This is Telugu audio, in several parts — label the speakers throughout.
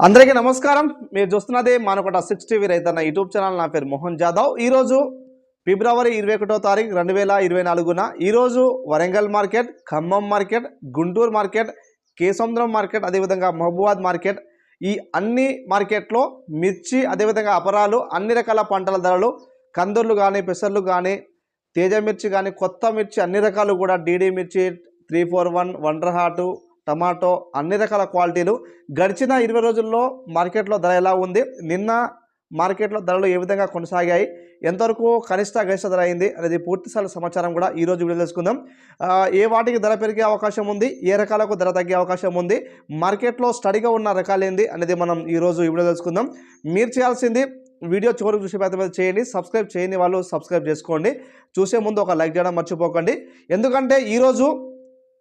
Speaker 1: అందరికీ నమస్కారం. మీరు చూస్తున్నది మనకొట సిక్స్ టీవీ రైతన్న యూట్యూబ్ ఛానల్. నా పేరు మోహన్ జాదవ్. ఈరోజు ఫిబ్రవరి ఇరవై ఒకటో తారీఖు రెండు వేల ఇరవై నాలుగున ఈరోజు Warangal market Khammam market Guntur market Kesamudram market అదేవిధంగా మహబూబాద్ మార్కెట్ ఈ అన్ని మార్కెట్లో మిర్చి అదేవిధంగా అపరాలు అన్ని రకాల పంటల ధరలు కందుర్లు కానీ పెసర్లు కానీ తేజ మిర్చి కానీ కొత్త మిర్చి అన్ని రకాలు కూడా డీడీ మిర్చి three four one wonder hot tomato అన్ని రకాల క్వాలిటీలు. గడిచిన ఇరవై రోజుల్లో మార్కెట్లో ధర ఎలా ఉంది? నిన్న మార్కెట్లో ధరలు ఏ విధంగా కొనసాగాయి? ఎంతవరకు కనిష్ట గరిష్ట ధర అయింది అనేది పూర్తిసార్లు సమాచారం కూడా ఈ రోజు వీడియో తెలుసుకుందాం. ఏ వాటికి ధర పెరిగే అవకాశం ఉంది? ఏ రకాలకు ధర తగ్గే అవకాశం ఉంది? మార్కెట్లో స్టడీగా ఉన్న రకాలు ఏంది అనేది మనం ఈరోజు వీడియో తెలుసుకుందాం. మీరు చేయాల్సింది వీడియో చివరికి చూసే ప్రయత్నం చేయండి. సబ్స్క్రైబ్ చేయని వాళ్ళు సబ్స్క్రైబ్ చేసుకోండి. చూసే ముందు ఒక లైక్ చేయడం మర్చిపోకండి. ఎందుకంటే ఈరోజు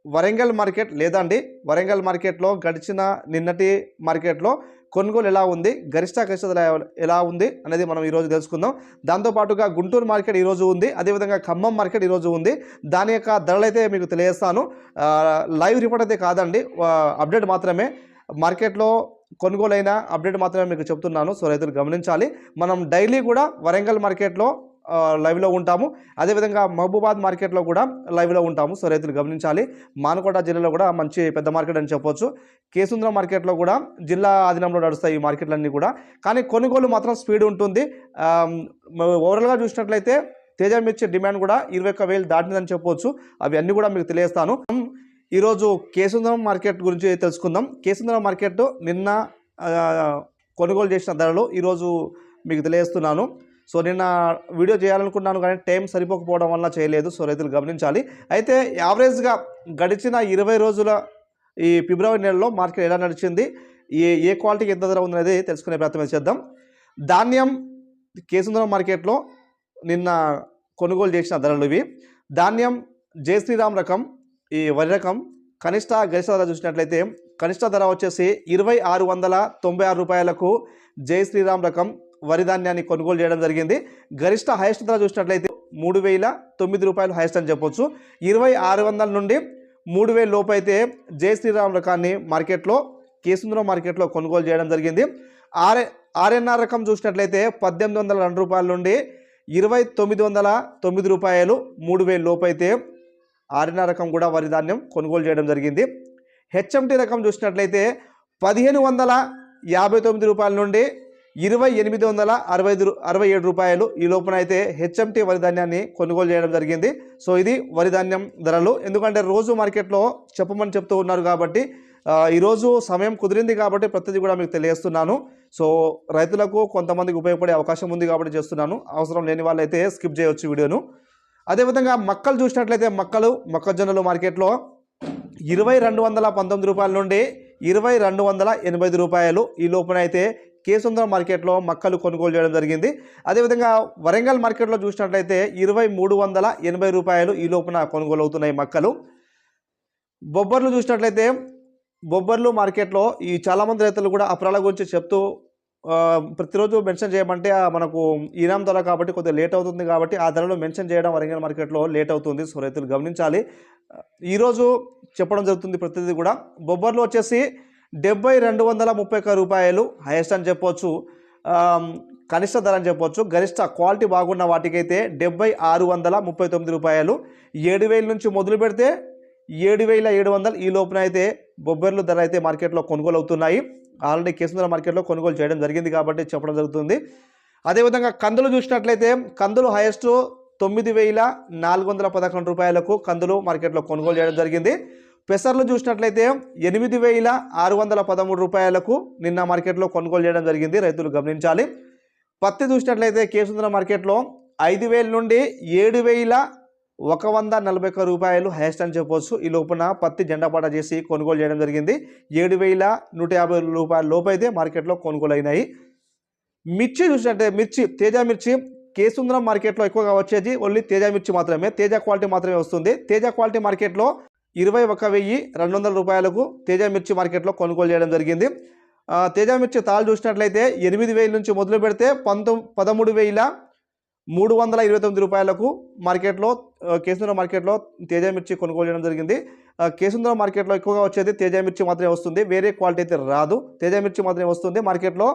Speaker 1: వరంగల్ మార్కెట్ లేదండి. వరంగల్ మార్కెట్లో గడిచిన నిన్నటి మార్కెట్లో కొనుగోలు ఎలా ఉంది? గరిష్ట గరిష్ట ఎలా ఉంది అనేది మనం ఈరోజు తెలుసుకుందాం. దాంతోపాటుగా గుంటూరు మార్కెట్ ఈరోజు ఉంది. అదేవిధంగా ఖమ్మం మార్కెట్ ఈరోజు ఉంది. దాని యొక్క ధరలు అయితే మీకు తెలియజేస్తాను. లైవ్ రిపోర్ట్ అయితే కాదండి. అప్డేట్ మాత్రమే. మార్కెట్లో కొనుగోలు అయిన అప్డేట్ మాత్రమే మీకు చెప్తున్నాను. సో రైతులు గమనించాలి. మనం డైలీ కూడా వరంగల్ మార్కెట్లో లైవ్లో ఉంటాము. అదేవిధంగా మహబూబాద్ మార్కెట్లో కూడా లైవ్లో ఉంటాము. సో రైతులు గమనించాలి. మానకోట జిల్లాలో కూడా మంచి పెద్ద మార్కెట్ అని చెప్పొచ్చు. కేసుంద్ర మార్కెట్లో కూడా జిల్లా ఆధీనంలో నడుస్తాయి ఈ మార్కెట్లన్నీ కూడా. కానీ కొనుగోలు మాత్రం స్పీడ్ ఉంటుంది. ఓవరాల్గా చూసినట్లయితే తేజ మిర్చి డిమాండ్ కూడా ఇరవై ఒక్క వేలు దాటిందని చెప్పొచ్చు. అవి అన్నీ కూడా మీకు తెలియస్తాను ఈరోజు కేసుంద్రం మార్కెట్ గురించి తెలుసుకుందాం. కేసుంద్రం మార్కెట్ నిన్న కొనుగోలు చేసిన ధరలు ఈరోజు మీకు తెలియజేస్తున్నాను. సో నిన్న వీడియో చేయాలనుకున్నాను కానీ టైం సరిపోకపోవడం వల్ల చేయలేదు సో రైతులు గమనించాలి. అయితే యావరేజ్గా గడిచిన ఇరవై రోజుల ఈ ఫిబ్రవరి నెలలో మార్కెట్ ఎలా నడిచింది ఏ ఏ క్వాలిటీకి ఎంత ధర ఉందనేది తెలుసుకునే ప్రయత్నం చేద్దాం. ధాన్యం కేసుందరం మార్కెట్లో నిన్న కొనుగోలు చేసిన ధరలు ఇవి. ధాన్యం జయశ్రీరామ్ రకం ఈ వరి రకం కనిష్ట గరిష్ట ధర చూసినట్లయితే కనిష్ట ధర వచ్చేసి ఇరవై ఆరు వందల తొంభై ఆరు రూపాయలకు జై శ్రీరామ్ రకం వరి ధాన్యాన్ని కొనుగోలు చేయడం జరిగింది. గరిష్ట హైయెస్ట్ ధర చూసినట్లయితే మూడు వేల తొమ్మిది రూపాయలు హైయెస్ట్ అని చెప్పొచ్చు. ఇరవై ఆరు వందల నుండి మూడు వేల లోపు అయితే జై శ్రీరామ్ రకాన్ని మార్కెట్లో కేసుంద్రం మార్కెట్లో కొనుగోలు చేయడం జరిగింది. ఆర్ఏ ఆర్ఎన్ఆర్ రకం చూసినట్లయితే పద్దెనిమిది వందల రెండు రూపాయల నుండి ఇరవై తొమ్మిది వందల తొమ్మిది రూపాయలు మూడు వేల లోపు అయితే ఆర్ఎన్ఆర్ రకం కూడా వరి ధాన్యం కొనుగోలు చేయడం జరిగింది. హెచ్ఎంటీ రకం చూసినట్లయితే పదిహేను వందల యాభై తొమ్మిది రూపాయల నుండి ఇరవై ఎనిమిది వందల అరవై ఐదు అరవై ఏడు రూపాయలు. ఈ లోపున అయితే హెచ్ఎంటీ వరి ధాన్యాన్ని కొనుగోలు చేయడం జరిగింది. సో ఇది వరి ధాన్యం ధరలు. ఎందుకంటే రోజు మార్కెట్లో చెప్పమని చెప్తూ ఉన్నారు కాబట్టి ఈరోజు సమయం కుదిరింది కాబట్టి ప్రతిదీ కూడా మీకు తెలియజేస్తున్నాను. సో రైతులకు కొంతమందికి ఉపయోగపడే అవకాశం ఉంది కాబట్టి చేస్తున్నాను. అవసరం లేని వాళ్ళైతే స్కిప్ చేయొచ్చు వీడియోను. అదేవిధంగా మక్కలు చూసినట్లయితే మక్కలు మొక్కజొన్నలు మార్కెట్లో ఇరవై రెండు వందల పంతొమ్మిది రూపాయల నుండి ఇరవై రెండు వందల ఎనభై ఐదు రూపాయలు. ఈ లోపున అయితే కేసుందరం మార్కెట్లో మక్కలు కొనుగోలు చేయడం జరిగింది. అదేవిధంగా వరంగల్ మార్కెట్లో చూసినట్లయితే ఇరవై మూడు వందల ఎనభై రూపాయలు ఈ లోపున కొనుగోలు అవుతున్నాయి మక్కలు. బొబ్బర్లు చూసినట్లయితే బొబ్బర్లు మార్కెట్లో ఈ చాలామంది రైతులు కూడా అప్రాల గురించి చెప్తూ ప్రతిరోజు మెన్షన్ చేయమంటే ఆ మనకు ఈనాం ధర కాబట్టి కొద్దిగా లేట్ అవుతుంది కాబట్టి ఆ ధరలో మెన్షన్ చేయడం వరంగల్ మార్కెట్లో లేట్ అవుతుంది. సో రైతులు గమనించాలి. ఈరోజు చెప్పడం జరుగుతుంది ప్రతిదీ కూడా. బొబ్బర్లు వచ్చేసి డెబ్బై రెండు వందల ముప్పై ఒక్క రూపాయలు హైయెస్ట్ అని చెప్పొచ్చు. కనిష్ట ధర అని చెప్పొచ్చు. గరిష్ట క్వాలిటీ బాగున్న వాటికైతే డెబ్బై ఆరు వందల ముప్పై తొమ్మిది రూపాయలు. ఏడు వేల నుంచి మొదలు పెడితే ఏడు వేల ఏడు వందలు. ఈ లోపున అయితే బొబ్బర్లు ధర అయితే మార్కెట్లో కొనుగోలు అవుతున్నాయి. ఆల్రెడీ కేసుందర మార్కెట్లో కొనుగోలు చేయడం జరిగింది కాబట్టి చెప్పడం జరుగుతుంది. అదేవిధంగా కందులు చూసినట్లయితే కందులు హైయెస్ట్ తొమ్మిది వేల నాలుగు వందల పదకొండు రూపాయలకు కందులు మార్కెట్లో కొనుగోలు చేయడం జరిగింది. పెసర్లు చూసినట్లయితే ఎనిమిది వేల ఆరు వందల పదమూడు రూపాయలకు నిన్న మార్కెట్లో కొనుగోలు చేయడం జరిగింది. రైతులు గమనించాలి. పత్తి చూసినట్లయితే కేసుంద్ర మార్కెట్లో ఐదు వేల నుండి ఏడు వేల ఒక వంద నలభై ఒక్క రూపాయలు హైయెస్ట్ అని చెప్పొచ్చు. ఈ లోపున పత్తి జెండాపాట చేసి కొనుగోలు చేయడం జరిగింది. ఏడు వేల నూట యాభై రూపాయల లోపైతే మార్కెట్లో కొనుగోలు అయినాయి మిర్చి చూసినట్టే మిర్చి తేజ మిర్చి కేసుంద్రం మార్కెట్లో ఎక్కువగా వచ్చేది. ఓన్లీ తేజ మిర్చి మాత్రమే. తేజ క్వాలిటీ మాత్రమే వస్తుంది. తేజ క్వాలిటీ మార్కెట్లో ఇరవై ఒక వెయ్యి రెండు వందల రూపాయలకు తేజ మిర్చి మార్కెట్లో కొనుగోలు చేయడం జరిగింది. తేజ మిర్చి తాళ్ళు చూసినట్లయితే ఎనిమిది వేల నుంచి మొదలు పెడితే పంతొమ్ పదమూడు వేల మూడు వందల ఇరవై తొమ్మిది రూపాయలకు మార్కెట్లో ఆ, మార్కెట్లో తేజ మిర్చి కొనుగోలు చేయడం జరిగింది. కేసుంద్ర మార్కెట్లో ఎక్కువగా వచ్చేది తేజ మిర్చి మాత్రమే వస్తుంది. వేరే క్వాలిటీ అయితే రాదు. తేజ మిర్చి మాత్రమే వస్తుంది. మార్కెట్లో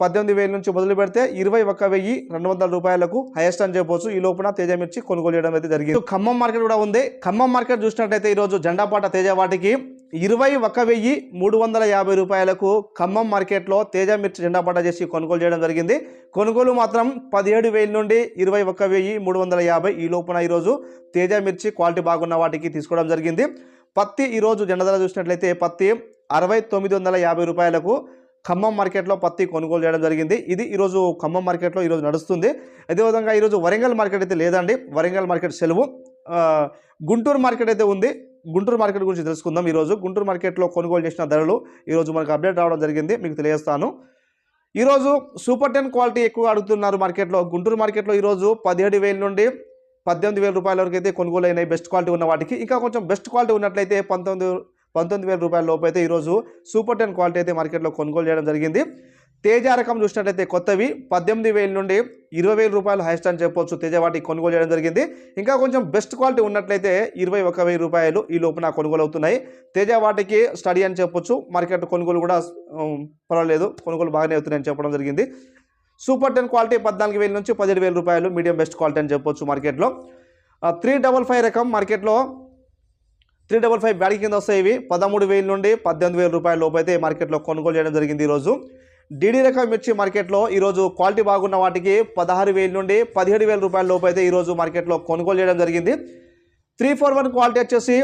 Speaker 1: పద్దెనిమిది వేల నుంచి మొదలు పెడితే ఇరవై ఒక్క వెయ్యి రెండు వందల రూపాయలకు హైయెస్ట్ అని చెప్పవచ్చు ఈ లోపల తేజ మిర్చి కొనుగోలు చేయడం అయితే జరిగింది. ఖమ్మం మార్కెట్ కూడా ఉంది. ఖమ్మం మార్కెట్ చూసినట్టయితే ఈరోజు జెండాపాట తేజ వాటికి ఇరవై ఒక్క వెయ్యి మూడు వందల యాభై రూపాయలకు ఖమ్మం మార్కెట్లో తేజ మిర్చి జెండాపాట చేసి కొనుగోలు చేయడం జరిగింది. కొనుగోలు మాత్రం పదిహేడు వేల నుండి ఇరవై ఒక్క వెయ్యి మూడు వందల యాభై ఈ లోపున ఈరోజు తేజ మిర్చి క్వాలిటీ బాగున్న వాటికి తీసుకోవడం జరిగింది. పత్తి ఈరోజు జెండధర చూసినట్లయితే పత్తి అరవై తొమ్మిది వందల యాభై రూపాయలకు ఖమ్మం మార్కెట్లో పత్తి కొనుగోలు చేయడం జరిగింది. ఇది ఈరోజు ఖమ్మం మార్కెట్లో ఈరోజు నడుస్తుంది. అదేవిధంగా ఈరోజు వరంగల్ మార్కెట్ అయితే లేదండి. వరంగల్ మార్కెట్ సెలవు. గుంటూరు మార్కెట్ అయితే ఉంది. గుంటూరు మార్కెట్ గురించి తెలుసుకుందాం ఈరోజు గుంటూరు మార్కెట్లో కొనుగోలు చేసిన ధరలు ఈరోజు మనకు అప్డేట్ రావడం జరిగింది. మీకు తెలియజేస్తాను. ఈరోజు సూపర్ టెన్ క్వాలిటీ ఎక్కువ అడుగుతున్నారు మార్కెట్లో. గుంటూరు మార్కెట్లో ఈరోజు పదిహేడు వేల నుండి పద్దెనిమిది వేల రూపాయల వరకు అయితే కొనుగోలు అయినాయి బెస్ట్ క్వాలిటీ ఉన్న వాటికి. ఇంకా కొంచెం బెస్ట్ క్వాలిటీ ఉన్నట్లయితే పంతొమ్మిది పంతొమ్మిది వేల రూపాయల లోపు అయితే ఈరోజు సూపర్ టెన్ క్వాలిటీ అయితే మార్కెట్లో కొనుగోలు చేయడం జరిగింది. తేజ రకం చూసినట్లయితే కొత్తవి పద్దెనిమిది వేల నుండి ఇరవై వేల రూపాయలు హైస్ట్ అని చెప్పొచ్చు తేజ వాటికి కొనుగోలు చేయడం జరిగింది. ఇంకా కొంచెం బెస్ట్ క్వాలిటీ ఉన్నట్లయితే ఇరవై ఒక వెయ్యి రూపాయలు ఈ లోపున కొనుగోలు అవుతున్నాయి. తేజ వాటికి స్టడీ అని చెప్పొచ్చు. మార్కెట్ కొనుగోలు కూడా పర్వాలేదు. కొనుగోలు బాగానే అవుతున్నాయని చెప్పడం జరిగింది. సూపర్ టెన్ క్వాలిటీ పద్నాలుగు వేల నుంచి పదిహేడు వేల రూపాయలు మీడియం బెస్ట్ క్వాలిటీ అని చెప్పొచ్చు మార్కెట్లో. త్రీ డబల్ ఫైవ్ రకం మార్కెట్లో త్రీ డబల్ ఫైవ్ బ్యాగ్ కింద వస్తాయి ఇవి. పదమూడు వేల నుండి పద్దెనిమిది వేల రూపాయల లోపు అయితే మార్కెట్లో కొనుగోలు చేయడం జరిగింది ఈరోజు. డీడీ రకం మిర్చి మార్కెట్లో ఈరోజు క్వాలిటీ బాగున్న వాటికి పదహారు వేల నుండి పదిహేడు వేల రూపాయల లోపు అయితే ఈరోజు మార్కెట్లో కొనుగోలు చేయడం జరిగింది. త్రీ ఫోర్ వన్ క్వాలిటీ వచ్చేసి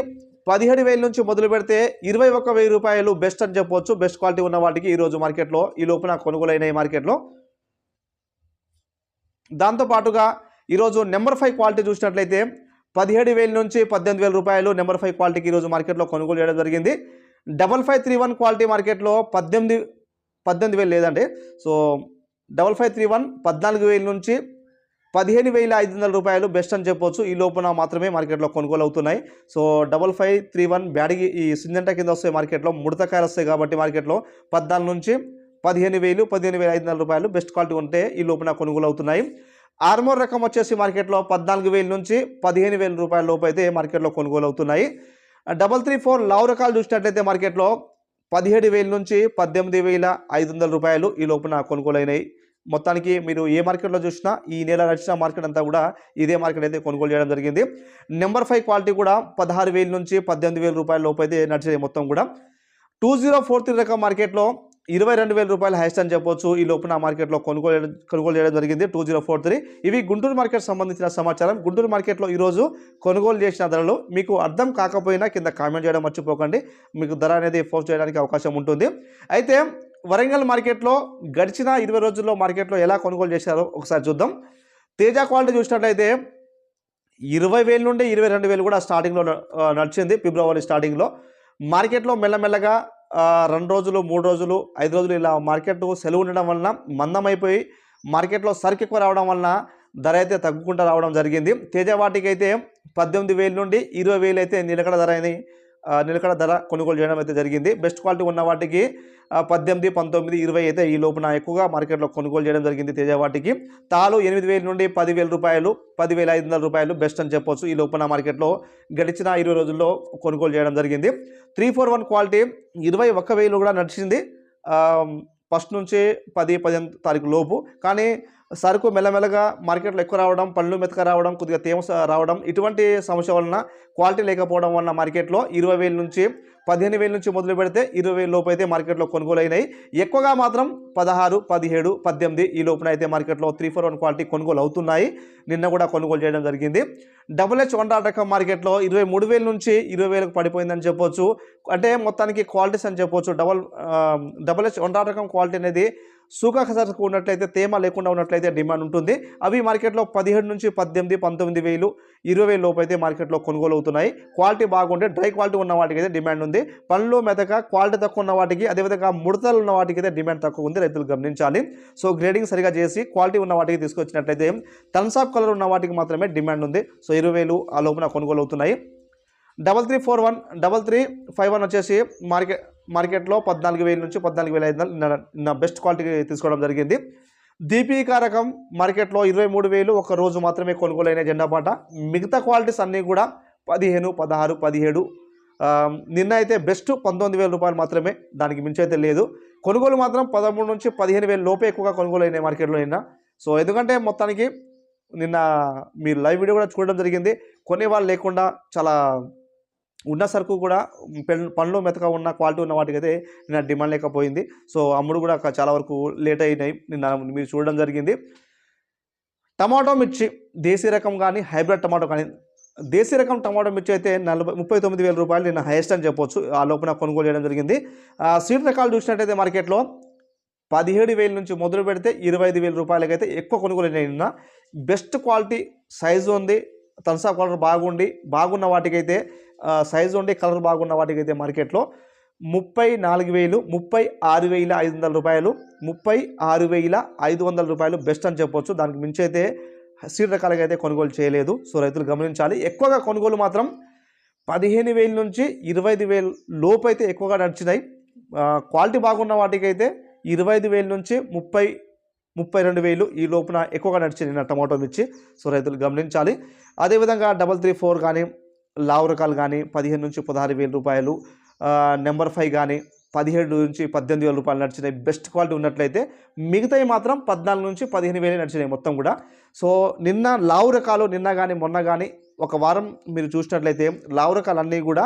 Speaker 1: పదిహేడు వేల నుంచి మొదలు పెడితే ఇరవై ఒక్క వెయ్యి రూపాయలు బెస్ట్ అని చెప్పొచ్చు. బెస్ట్ క్వాలిటీ ఉన్న వాటికి ఈరోజు మార్కెట్లో ఈ లోపున కొనుగోలు అయినాయి మార్కెట్లో. దాంతోపాటుగా ఈరోజు నెంబర్ ఫైవ్ క్వాలిటీ చూసినట్లయితే పదిహేడు వేల నుంచి పద్దెనిమిది వేల రూపాయలు నెంబర్ ఫైవ్ క్వాలిటీకి ఈరోజు మార్కెట్లో కొనుగోలు చేయడం జరిగింది. Double five three one quality మార్కెట్లో పద్దెనిమిది పద్దెనిమిది వేలు లేదండి. So double five three one పద్నాలుగు వేల నుంచి పదిహేను వేల ఐదు వందల రూపాయలు బెస్ట్ అని చెప్పొచ్చు. ఈ లోపున మాత్రమే మార్కెట్లో కొనుగోలు అవుతున్నాయి. So double five three one Byadgi ఈ సింజంట కింద వస్తాయి మార్కెట్లో ముడతకాయలు వస్తాయి కాబట్టి మార్కెట్లో పద్నాలుగు నుంచి పదిహేను వేలు పదిహేను వేల ఐదు వందల రూపాయలు బెస్ట్ క్వాలిటీ ఉంటే ఈ లోపున కొనుగోలు అవుతున్నాయి ఆర్మోర్ రకం వచ్చేసి మార్కెట్లో పద్నాలుగు వేల నుంచి పదిహేను వేల రూపాయల లోపు అయితే మార్కెట్లో కొనుగోలు అవుతున్నాయి డబల్ త్రీ ఫోర్ లావు రకాలు చూసినట్లయితే మార్కెట్లో పదిహేడు వేల నుంచి పద్దెనిమిది వేల ఐదు వందల రూపాయలు ఈ లోపున కొనుగోలైనాయి. మొత్తానికి మీరు ఏ మార్కెట్లో చూసినా ఈ నెల నడిచిన మార్కెట్ అంతా కూడా ఇదే మార్కెట్ అయితే కొనుగోలు చేయడం జరిగింది. నెంబర్ ఫైవ్ క్వాలిటీ కూడా పదహారు వేల నుంచి పద్దెనిమిది వేల రూపాయల లోపు అయితే నడిచాయి మొత్తం కూడా. టూ జీరో ఫోర్ త్రీ రకం మార్కెట్లో ఇరవై రెండు వేల రూపాయలు హైస్ట్ అని చెప్పొచ్చు. ఈ లోపున మార్కెట్లో కొనుగోలు కొనుగోలు చేయడం జరిగింది. Two zero four three. ఇవి గుంటూరు మార్కెట్ సంబంధించిన సమాచారం. గుంటూరు మార్కెట్లో ఈరోజు కొనుగోలు చేసిన ధరలు మీకు అర్థం కాకపోయినా కింద కామెంట్ చేయడం మర్చిపోకండి. మీకు ధర అనేది పోస్ట్ చేయడానికి అవకాశం ఉంటుంది. అయితే వరంగల్ మార్కెట్లో గడిచిన ఇరవై రోజుల్లో మార్కెట్లో ఎలా కొనుగోలు చేశారో ఒకసారి చూద్దాం. తేజ క్వాలిటీ చూసినట్లయితే ఇరవై వేల నుండి ఇరవై రెండు వేలు కూడా స్టార్టింగ్లో న- నడిచింది ఫిబ్రవరి స్టార్టింగ్లో. మార్కెట్లో మెల్లమెల్లగా రెండు రోజులు మూడు రోజులు ఐదు రోజులు ఇలా మార్కెట్ సెలవు ఉండడం వలన మందమైపోయి మార్కెట్లో సరుకు ఎక్కువ రావడం వలన ధర అయితే తగ్గుకుంటూ రావడం జరిగింది. తేజ వాటికి అయితే పద్దెనిమిది వేల నుండి ఇరవై వేలు అయితే నిలకడ ధర అని నిలకడ ధర కొనుగోలు చేయడం అయితే జరిగింది. బెస్ట్ క్వాలిటీ ఉన్న వాటికి పద్దెనిమిది పంతొమ్మిది ఇరవై అయితే ఈ లోపున ఎక్కువగా మార్కెట్లో కొనుగోలు చేయడం జరిగింది తేజ వాటికి. తాలు ఎనిమిది వేల నుండి పదివేల రూపాయలు పదివేల ఐదు వందల రూపాయలు బెస్ట్ అని చెప్పొచ్చు ఈ లోపున మార్కెట్లో గడిచిన ఇరవై రోజుల్లో కొనుగోలు చేయడం జరిగింది. త్రీ ఫోర్ వన్ క్వాలిటీ ఇరవై ఒక్క వేలు కూడా నడిచింది. ఫస్ట్ నుంచి పది పదిహేను తారీఖు లోపు. కానీ సరుకు మెల్లమెల్లగా మార్కెట్లో ఎక్కువ రావడం పళ్ళు మెతక రావడం కొద్దిగా తేమ రావడం ఇటువంటి సమస్య వలన క్వాలిటీ లేకపోవడం వలన మార్కెట్లో ఇరవై వేల నుంచి పదిహేను వేల నుంచి మొదలు పెడితే ఇరవై వేల లోపు అయితే మార్కెట్లో కొనుగోలు అయినాయి ఎక్కువగా మాత్రం పదహారు పదిహేడు పద్దెనిమిది ఈ లోపున అయితే మార్కెట్లో త్రీ ఫోర్ వన్ క్వాలిటీ కొనుగోలు అవుతున్నాయి నిన్న కూడా కొనుగోలు చేయడం జరిగింది. డబుల్ హెచ్ వన్ డాట్ రకం మార్కెట్లో ఇరవై మూడు వేల నుంచి ఇరవై వేలకు పడిపోయిందని చెప్పొచ్చు. అంటే మొత్తానికి క్వాలిటీస్ అని చెప్పొచ్చు. Double double H one dot రకం క్వాలిటీ అనేది సూకాక సరుకు ఉన్నట్లయితే తేమ లేకుండా ఉన్నట్లయితే డిమాండ్ ఉంటుంది. అవి మార్కెట్లో పదిహేడు నుంచి పద్దెనిమిది పంతొమ్మిది వేలు ఇరవై వేలు లోపు అయితే మార్కెట్లో కొనుగోలు అవుతున్నాయి క్వాలిటీ బాగుంటే డ్రై క్వాలిటీ ఉన్న వాటికి అయితే డిమాండ్ ఉంది. పండ్లు మెదక క్వాలిటీ తక్కువ ఉన్న వాటికి అదేవిధంగా ముడతలు ఉన్న వాటికి అయితే డిమాండ్ తక్కువ ఉంది రైతులు గమనించాలి. సో గ్రేడింగ్ సరిగా చేసి క్వాలిటీ ఉన్న వాటికి తీసుకొచ్చినట్లయితే థమ్స్అప్ కలర్ ఉన్న వాటికి మాత్రమే డిమాండ్ ఉంది. సో ఇరవై వేలు ఆ లోపున కొనుగోలు అవుతున్నాయి double three four one double three five one వచ్చేసి మార్కెట్ మార్కెట్లో పద్నాలుగు వేల నుంచి పద్నాలుగు వేల ఐదు వందలు బెస్ట్ క్వాలిటీ తీసుకోవడం జరిగింది. దీపికా రకం మార్కెట్లో ఇరవై మూడు వేలు ఒక రోజు మాత్రమే కొనుగోలైన జెండా పాట మిగతా క్వాలిటీస్ అన్నీ కూడా పదిహేను పదహారు పదిహేడు నిన్న అయితే బెస్ట్ పంతొమ్మిది వేల రూపాయలు మాత్రమే దానికి మించి అయితే లేదు. కొనుగోలు మాత్రం పదమూడు నుంచి పదిహేను వేలు లోపే ఎక్కువగా కొనుగోలు అయినాయి మార్కెట్లో నిన్న. సో ఎందుకంటే మొత్తానికి నిన్న మీరు లైవ్ వీడియో కూడా చూడడం జరిగింది. కొనే వాళ్ళు లేకుండా చాలా ఉన్న సరుకు కూడా పెన్- పండ్లు మెతక ఉన్న క్వాలిటీ ఉన్న వాటికి అయితే నిన్న డిమాండ్ లేకపోయింది. సో అమ్ముడు కూడా చాలా వరకు లేట్ అయినాయి. నిన్న మీరు చూడడం జరిగింది. టమాటో మిర్చి దేశీ రకం కానీ హైబ్రిడ్ టమాటో కానీ దేశీ రకం టమాటో మిర్చి అయితే నలభై ముప్పై తొమ్మిది వేల రూపాయలు నిన్న హైయెస్ట్ అని చెప్పొచ్చు. ఆ లోపల కొనుగోలు చేయడం జరిగింది. సీడ్ రకాలు చూసినట్టయితే మార్కెట్లో పదిహేడు వేల నుంచి మొదలు పెడితే ఇరవై ఐదు వేల రూపాయలకైతే ఎక్కువ కొనుగోలు అయినాయి నిన్న. బెస్ట్ క్వాలిటీ సైజు ఉంది. తన్సా కలర్ బాగుండి బాగున్న వాటికైతే సైజు ఉండి కలర్ బాగున్న వాటికైతే మార్కెట్లో ముప్పై నాలుగు వేలు ముప్పై ఆరు వేల ఐదు వందల రూపాయలు ముప్పై ఆరు వేల ఐదు వందల రూపాయలు బెస్ట్ అని చెప్పొచ్చు. దానికి మించి అయితే సీడ్ రకాలుగా అయితే కొనుగోలు చేయలేదు. సో రైతులు గమనించాలి. ఎక్కువగా కొనుగోలు మాత్రం పదిహేను వేల నుంచి ఇరవై ఐదు వేలు లోపు అయితే ఎక్కువగా నడిచినాయి. క్వాలిటీ బాగున్న వాటికైతే ఇరవై ఐదు వేల నుంచి ముప్పై ముప్పై రెండు వేలు ఈ లోపున ఎక్కువగా నడిచింది నా టమాటో మిర్చి. సో రైతులు గమనించాలి. అదేవిధంగా డబల్ త్రీ ఫోర్ కానీ లావు రకాలు కానీ పదిహేను నుంచి పదహారు వేల రూపాయలు నెంబర్ ఫైవ్ కానీ పదిహేడు నుంచి పద్దెనిమిది వేల రూపాయలు నడిచినాయి. బెస్ట్ క్వాలిటీ ఉన్నట్లయితే మిగతాయి మాత్రం పద్నాలుగు నుంచి పదిహేను వేలే నడిచినాయి మొత్తం కూడా. సో నిన్న లావు రకాలు నిన్న కానీ మొన్న కానీ ఒక వారం మీరు చూసినట్లయితే లావు రకాలు అన్నీ కూడా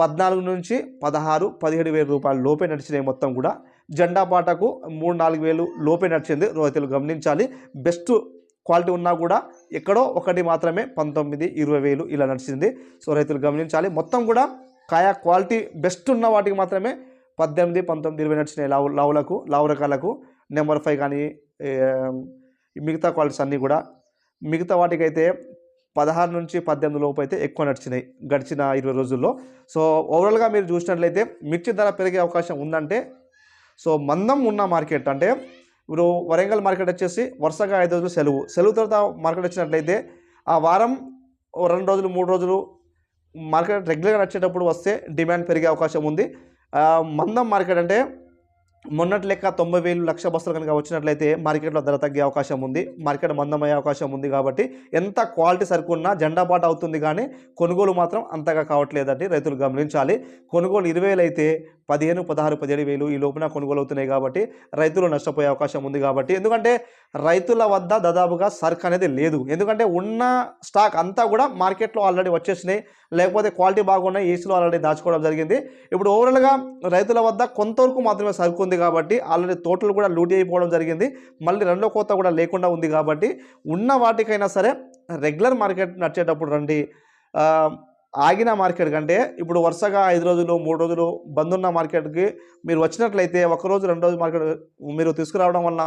Speaker 1: పద్నాలుగు నుంచి పదహారు పదిహేడు వేల రూపాయలు లోపే నడిచినాయి మొత్తం కూడా. జెండా పాటకు మూడు నాలుగు వేలు లోపే నడిచింది రైతులు గమనించాలి. బెస్ట్ క్వాలిటీ ఉన్నా కూడా ఎక్కడో ఒకటి మాత్రమే పంతొమ్మిది ఇరవై వేలు ఇలా నడిచింది. సో రైతులు గమనించాలి. మొత్తం కూడా కాయా క్వాలిటీ బెస్ట్ ఉన్న వాటికి మాత్రమే పద్దెనిమిది పంతొమ్మిది ఇరవై నడిచినాయి లావు లావులకు లావు రకాలకు. నెంబర్ ఫైవ్ కానీ మిగతా క్వాలిటీస్ అన్నీ కూడా. మిగతా వాటికైతే పదహారు నుంచి పద్దెనిమిది లోపు అయితే ఎక్కువ నడిచినాయి గడిచిన ఇరవై రోజుల్లో. సో ఓవరాల్గా మీరు చూసినట్లయితే మిర్చి ధర పెరిగే అవకాశం ఉందంటే సో మందం ఉన్న మార్కెట్ అంటే ఇప్పుడు వరంగల్ మార్కెట్ వచ్చేసి వరుసగా ఐదు రోజులు సెలవు. సెలవు తర్వాత మార్కెట్ వచ్చినట్లయితే ఆ వారం రెండు రోజులు మూడు రోజులు మార్కెట్ రెగ్యులర్గా నచ్చేటప్పుడు వస్తే డిమాండ్ పెరిగే అవకాశం ఉంది. మందం మార్కెట్ అంటే మొన్నటి లెక్క తొంభై వేలు లక్ష బస్సులు కనుక వచ్చినట్లయితే మార్కెట్లో ధర తగ్గే అవకాశం ఉంది. మార్కెట్ మందమయ్యే అవకాశం ఉంది కాబట్టి ఎంత క్వాలిటీ సరుకున్నా జెండా బాట అవుతుంది కానీ కొనుగోలు మాత్రం అంతగా కావట్లేదండి. రైతులు గమనించాలి. కొనుగోలు ఇరవై వేలు అయితే పదిహేను పదహారు పదిహేడు వేలు ఈ లోపున కొనుగోలు అవుతున్నాయి కాబట్టి రైతులు నష్టపోయే అవకాశం ఉంది కాబట్టి ఎందుకంటే రైతుల వద్ద దాదాపుగా సరుకు అనేది లేదు. ఎందుకంటే ఉన్న స్టాక్ అంతా కూడా మార్కెట్లో ఆల్రెడీ వచ్చేసినాయి. లేకపోతే క్వాలిటీ బాగున్నాయి ఏసీలో ఆల్రెడీ దాచుకోవడం జరిగింది. ఇప్పుడు ఓవరాల్గా రైతుల వద్ద కొంతవరకు మాత్రమే సరుకు ఉంది కాబట్టి ఆల్రెడీ తోటలు కూడా లూటీ అయిపోవడం జరిగింది. మళ్ళీ రెండో కోత కూడా లేకుండా ఉంది కాబట్టి ఉన్న వాటికైనా సరే రెగ్యులర్ మార్కెట్ నడిచేటప్పుడు రండి. ఆగిన మార్కెట్ కంటే ఇప్పుడు వరుసగా ఐదు రోజులు మూడు రోజులు బంద్ ఉన్న మార్కెట్కి మీరు వచ్చినట్లయితే ఒకరోజు రెండు రోజు మార్కెట్ మీరు తీసుకురావడం వల్ల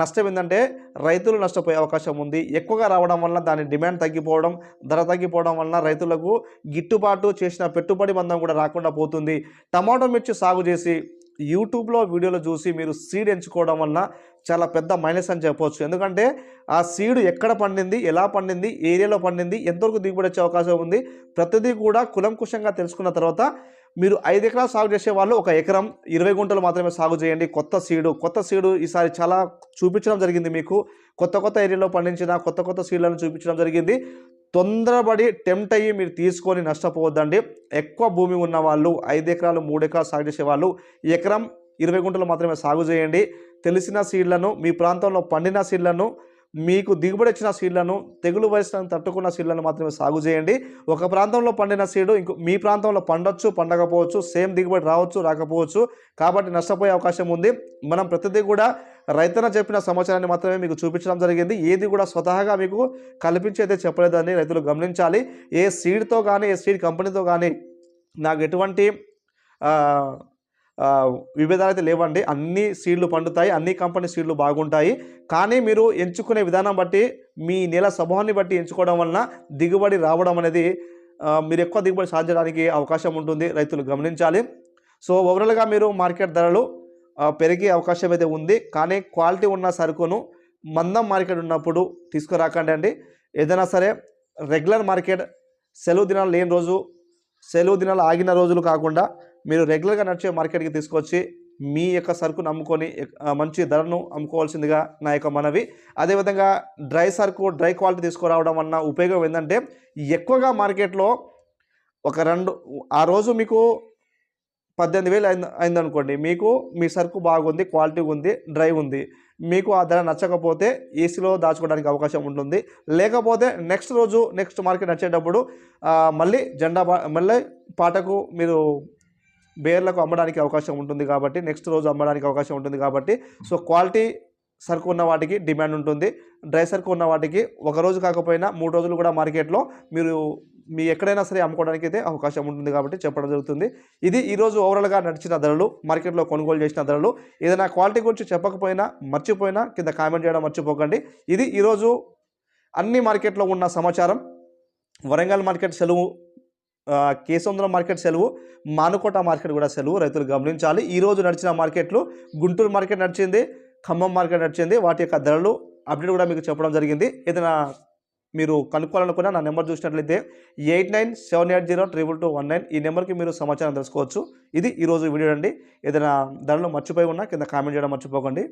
Speaker 1: నష్టం ఏంటంటే రైతులు నష్టపోయే అవకాశం ఉంది. ఎక్కువగా రావడం వల్ల దాని డిమాండ్ తగ్గిపోవడం ధర తగ్గిపోవడం వలన రైతులకు గిట్టుబాటు చేసిన పెట్టుబడి బంధం కూడా రాకుండా పోతుంది. టమాటో మిర్చి సాగు చేసి యూట్యూబ్లో వీడియోలు చూసి మీరు సీడ్ ఎంచుకోవడం వలన చాలా పెద్ద మైనస్ అని చెప్పవచ్చు ఎందుకంటే ఆ సీడ్ ఎక్కడ పండింది ఎలా పండింది ఏరియాలో పండింది ఎంతవరకు దిగుబడి వచ్చే అవకాశం ఉంది ప్రతిదీ కూడా కులంకుశంగా తెలుసుకున్న తర్వాత మీరు ఐదు ఎకరాలు సాగు చేసే వాళ్ళు ఒక ఎకరం ఇరవై గుంటలు మాత్రమే సాగు చేయండి. కొత్త సీడు కొత్త సీడు ఈసారి చాలా చూపించడం జరిగింది మీకు. కొత్త కొత్త ఏరియాలో పండించిన కొత్త కొత్త సీడ్లను చూపించడం జరిగింది. తొందరపడి టెంప్ట్ అయ్యి మీరు తీసుకొని నష్టపోవద్దండి. ఎక్కువ భూమి ఉన్న వాళ్ళు ఐదు ఎకరాలు మూడు ఎకరాలు సాగు చేసే వాళ్ళు ఎకరం ఇరవై గుంటలు మాత్రమే సాగు చేయండి. తెలిసిన సీడ్లను మీ ప్రాంతంలో పండిన సీడ్లను మీకు దిగుబడి వచ్చిన సీడ్లను తెగులు వయసులను తట్టుకున్న సీడ్లను మాత్రమే సాగు చేయండి. ఒక ప్రాంతంలో పండిన సీడు ఇంకో మీ ప్రాంతంలో పండొచ్చు పండకపోవచ్చు సేమ్ దిగుబడి రావచ్చు రాకపోవచ్చు కాబట్టి నష్టపోయే అవకాశం ఉంది. మనం ప్రతిదీ కూడా రైతన్న చెప్పిన సమాచారాన్ని మాత్రమే మీకు చూపించడం జరిగింది. ఏది కూడా స్వతహాగా మీకు కల్పించి అయితే చెప్పలేదని రైతులు గమనించాలి. ఏ సీడ్తో కానీ ఏ సీడ్ కంపెనీతో కానీ నాకు ఎటువంటి విభేదాలు అయితే లేవండి. అన్ని సీడ్లు పండుతాయి అన్ని కంపెనీ సీడ్లు బాగుంటాయి. కానీ మీరు ఎంచుకునే విధానం బట్టి మీ నేల స్వభావాన్ని బట్టి ఎంచుకోవడం వలన దిగుబడి రావడం అనేది మీరు ఎక్కువ దిగుబడి సాధించడానికి అవకాశం ఉంటుంది. రైతులు గమనించాలి. సో ఓవరాల్గా మీరు మార్కెట్ ధరలు పెరిగే అవకాశం అయితే ఉంది. కానీ క్వాలిటీ ఉన్న సరుకును మందం మార్కెట్ ఉన్నప్పుడు తీసుకురాకండి అండి. ఏదైనా సరే రెగ్యులర్ మార్కెట్ సెలవు దినాలు లేని రోజు సెలవు దినాలు ఆగిన రోజులు కాకుండా మీరు రెగ్యులర్గా నడిచే మార్కెట్కి తీసుకొచ్చి మీ యొక్క సరుకును అమ్ముకొని మంచి ధరను అమ్ముకోవాల్సిందిగా నా యొక్క మనవి. అదేవిధంగా డ్రై సరుకు డ్రై క్వాలిటీ తీసుకురావడం వలన ఉపయోగం ఏంటంటే ఎక్కువగా మార్కెట్లో ఒక రెండు ఆ రోజు మీకు పద్దెనిమిది వేలు అయింది అయిందనుకోండి మీకు మీ సరుకు బాగుంది క్వాలిటీ ఉంది డ్రై ఉంది. మీకు ఆ ధర నచ్చకపోతే ఏసీలో దాచుకోవడానికి అవకాశం ఉంటుంది. లేకపోతే నెక్స్ట్ రోజు నెక్స్ట్ మార్కెట్ నచ్చేటప్పుడు మళ్ళీ జెండా మళ్ళీ పాటకు మీరు బేర్లకు అమ్మడానికి అవకాశం ఉంటుంది కాబట్టి నెక్స్ట్ రోజు అమ్మడానికి అవకాశం ఉంటుంది కాబట్టి సో క్వాలిటీ సరుకు ఉన్న వాటికి డిమాండ్ ఉంటుంది. డ్రై సరుకు ఉన్న వాటికి ఒక రోజు కాకపోయినా మూడు రోజులు కూడా మార్కెట్లో మీరు మీ ఎక్కడైనా సరే అమ్ముకోవడానికి అయితే అవకాశం ఉంటుంది కాబట్టి చెప్పడం జరుగుతుంది. ఇది ఈరోజు ఓవరాల్గా నడిచిన ధరలు మార్కెట్లో కొనుగోలు చేసిన ధరలు. ఏదైనా క్వాలిటీ గురించి చెప్పకపోయినా మర్చిపోయినా కింద కామెంట్ చేయడం మర్చిపోకండి. ఇది ఈరోజు అన్ని మార్కెట్లో ఉన్న సమాచారం. వరంగల్ మార్కెట్ సెలవు కేసముద్రం మార్కెట్ సెలవు మానుకోట మార్కెట్ కూడా సెలవు రైతులు గమనించాలి. ఈరోజు నడిచిన మార్కెట్లు గుంటూరు మార్కెట్ నడిచింది ఖమ్మం మార్కెట్ నడిచింది వాటి యొక్క ధరలు అప్డేట్ కూడా మీకు చెప్పడం జరిగింది. ఏదైనా మీరు కనుక్కోవాలనుకున్న నా నెంబర్ చూసినట్లయితే eight nine seven eight zero triple two one nine ఈ నెంబర్కి మీరు సమాచారం తెలుసుకోవచ్చు. ఇది ఈరోజు వీడియో అండి. ఏదైనా ధరలు మర్చిపోయి ఉన్నా కింద కామెంట్ చేయడం మర్చిపోకండి.